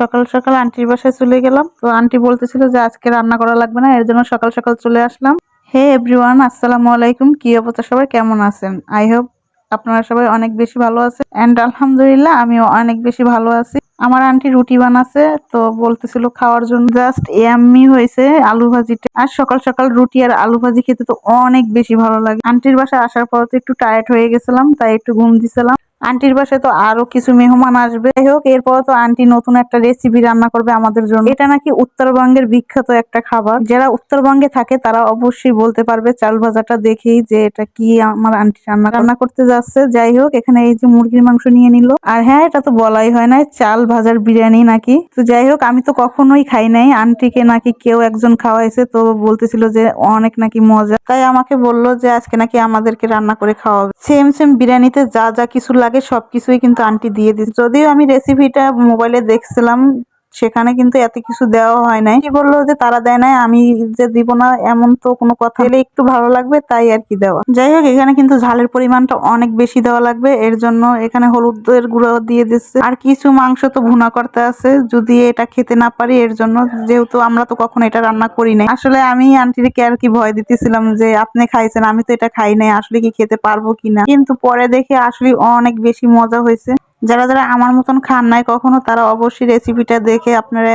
সকাল সকাল আন্টির বাসায় চলে গেলাম। তো আন্টি বলতেছিল যে আজকে রান্না করা লাগবে না, এর জন্য সকাল সকাল চলে আসলাম। হে এভরিওয়ান, আসসালামু আলাইকুম। কি অবস্থা? সবাই কেমন আছেন? আই হোপ আপনারা সবাই অনেক বেশি ভালো আছেন। অ্যান্ড আলহামদুলিল্লাহ, আমিও অনেক বেশি ভালো আছি। আমার আন্টি রুটি বানাচ্ছে তো বলতেছিল খাওয়ার জন্য জাস্ট ইয়াম্মি হয়েছে আলু ভাজিটা। আর সকাল সকাল রুটি আর আলু ভাজি খেতে তো অনেক বেশি ভালো লাগে। আন্টির বাসায় আসার পর তো একটু টায়ার্ড হয়ে গেছিলাম, তাই একটু ঘুম দিছিলাম। আন্টির বাসায় তো আরও কিছু মেহমান আসবে। যাই হোক, এরপর তো আন্টি নতুন একটা রেসিপি রান্না করবে আমাদের জন্য। এটা নাকি উত্তরবঙ্গের বিখ্যাত একটা খাবার। যারা উত্তরবঙ্গে থাকে, তারা অবশ্যই বলতে পারবে চাল ভাজাটা দেখেই যে এটা কি আমার আন্টি রান্না রান্না করতে যাচ্ছে। যাই হোক, এখানে এই যে মুরগির মাংস নিয়ে নিল। আর হ্যাঁ এটা তো বলাই হয় না চাল ভাজার বিরিয়ানি নাকি? তো যাই হোক, আমি তো কখনোই খাই নাই। আন্টিকে নাকি কেউ একজন খাওয়াইছে, তো বলতেছিল যে অনেক নাকি মজা। তাই আমাকে বলল যে আজকে নাকি আমাদেরকে রান্না করে খাওয়াবে। সেম সেম বিরিয়ানিতে যা যা কিছু লাগে সবকিছুই কিন্তু আন্টি দিয়ে দিচ্ছে যদিও আমি রেসিপিটা মোবাইলে দেখছিলাম সেখানে কিন্তু এত কিছু দেওয়া হয় নাই। কি বলল যে তারা দেয় নাই? আমি যে দিব না এমন তো কোনো কথা এলে একটু ভালো লাগবে, তাই আর কি দেওয়া। যাই হোক, এখানে কিন্তু ঝালের পরিমাণটা অনেক বেশি দেওয়া লাগবে। এর জন্য এখানে হলুদের গুঁড়ো দিয়ে দিচ্ছে। আর কিছু মাংস তো ভুনা করতে আছে। যদি এটা খেতে না পারি, এর জন্য যেহেতু আমরা তো কখনো এটা রান্না করি নাই। আসলে আমি আন্টিকে আর কি ভয় দিতেছিলাম যে, আপনি খাইছেন, আমি তো এটা খাই নাই, আসলে কি খেতে পারব কিনা? কিন্তু পরে দেখে আসলে অনেক বেশি মজা হয়েছে। যারা যারা আমার মতন খান নাই কখনো, তারা অবশ্যই রেসিপিটা দেখে আপনারা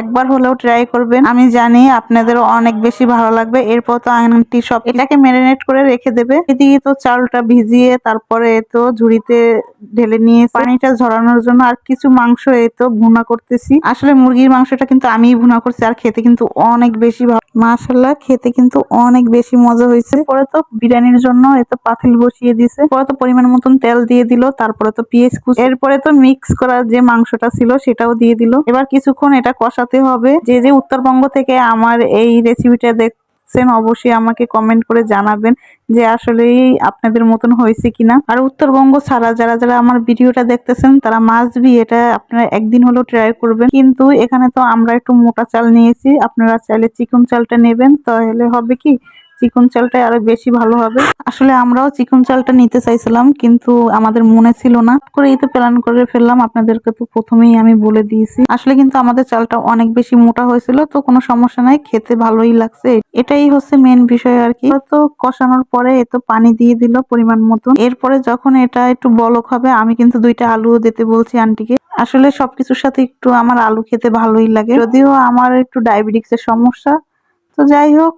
একবার হলেও ট্রাই করবেন। আমি জানি আপনাদেরও অনেক বেশি ভালো লাগবে। এরপর তো আন্টি সব এটাকে ম্যারিনেট করে রেখে দেবে। এদিকে তো চালটা ভিজিয়ে তারপরে তো ঝুড়িতে ঢেলে নিয়ে পানিটা ঝরানোর জন্য আর কিছু মাংস এই তো ভুনা করতেছি। আসলে মুরগির মাংসটা কিন্তু আমিই ভুনা করছি আর খেতে কিন্তু অনেক বেশি ভালো। মাসাল্লাহ খেতে কিন্তু অনেক বেশি মজা হয়েছে। পরে তো বিরিয়ানির জন্য এত পাতিল বসিয়ে দিছে পরে তো পরিমাণ মতন তেল দিয়ে দিল। তারপরে তো পেঁয়াজ কুচি এরপরে তো মিক্স করা যে মাংসটা ছিল সেটাও দিয়ে দিল। এবার কিছুক্ষণ এটা কষাতে হবে। যে যে উত্তরবঙ্গ থেকে আমার এই রেসিপিটা দেখছেন, অবশ্যই আমাকে কমেন্ট করে জানাবেন যে, আসলেই আপনাদের মতন হয়েছে কিনা। আর উত্তরবঙ্গ ছাড়া যারা যারা আমার ভিডিওটা দেখতেছেন, তারা মাস্ট বি এটা আপনারা একদিন হলেও ট্রাই করবেন। কিন্তু এখানে তো আমরা একটু মোটা চাল নিয়েছি। আপনারা চাইলে চিকন চালটা নেবেন। তাহলে হবে কি চিকন চালটাই আরও বেশি ভালো হবে। আসলে আমরাও চিকন চালটা নিতে চাইছিলাম, কিন্তু আমাদের মনে ছিল না। করে এই তো প্ল্যান করে ফেললাম, আপনাদেরকে তো প্রথমেই আমি বলে দিয়েছি। আসলে কিন্তু আমাদের চালটা অনেক বেশি মোটা হয়েছিল, তো কোনো সমস্যা নাই, খেতে ভালোই লাগছে। এটাই হচ্ছে মেন বিষয় আর কি। তো কষানোর পরে এ তো পানি দিয়ে দিল পরিমাণ মতো। এরপরে যখন এটা একটু বলক হবে, আমি কিন্তু দুইটা আলুও দিতে বলছি আন্টিকে। আসলে সবকিছুর সাথে একটু আমার আলু খেতে ভালোই লাগে। যদিও আমার একটু ডায়াবেটিক্সের সমস্যা, তো যাই হোক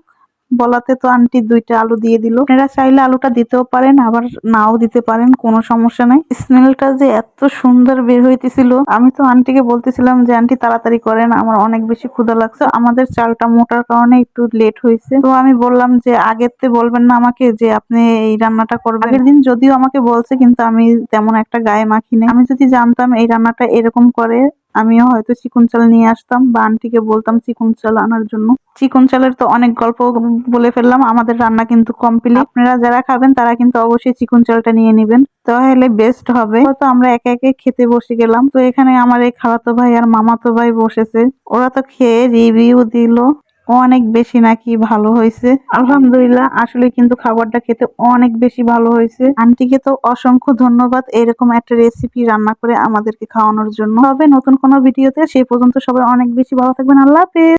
বলাতে তো আন্টি দুইটা আলু দিয়ে দিল। আপনারা চাইলে আলুটা দিতেও পারেন, আবার নাও দিতে পারেন, কোনো সমস্যা নাই। স্মেলটা যে এত সুন্দর বের হইতেছিল, আমি তো আন্টিকে বলতেছিলাম যে, আন্টি, তাড়াতাড়ি করেন, আমার অনেক বেশি ক্ষুধা লাগছে, আমাদের চালটা মোটার কারণে একটু লেট হয়েছে। তো আমি বললাম যে আগের তে বলবেন না আমাকে যে, আপনি এই রান্নাটা করবেন। আগের দিন যদিও আমাকে বলছে, কিন্তু আমি তেমন একটা গায়ে মাখি নাই। আমি যদি জানতাম এই রান্নাটা এরকম করে আমিও হয়তো চিকুন চাল নিয়ে আসতাম বা আন্টিকে বলতাম চিকুন চাল আনার জন্য। চিকুন চালের তো অনেক গল্প বলে ফেললাম, আমাদের রান্না কিন্তু কমপ্লিট আপনারা যারা খাবেন, তারা কিন্তু অবশ্যই চিকুন চালটা নিয়ে নেবেন। তাহলে বেস্ট হবে। তো আমরা একে একে খেতে বসে গেলাম। তো এখানে আমার এই খালাতো ভাই আর মামাতো ভাই বসেছে। ওরা তো খেয়ে রিভিউ দিল। অনেক বেশি নাকি ভালো হয়েছে। আলহামদুলিল্লাহ, আসলে কিন্তু খাবারটা খেতে অনেক বেশি ভালো হয়েছে। আন্টিকে তো অসংখ্য ধন্যবাদ এরকম একটা রেসিপি রান্না করে আমাদেরকে খাওয়ানোর জন্য। হবে নতুন কোনো ভিডিওতে সেই পর্যন্ত সবাই অনেক বেশি ভালো থাকবেন। আল্লাহ হাফেজ।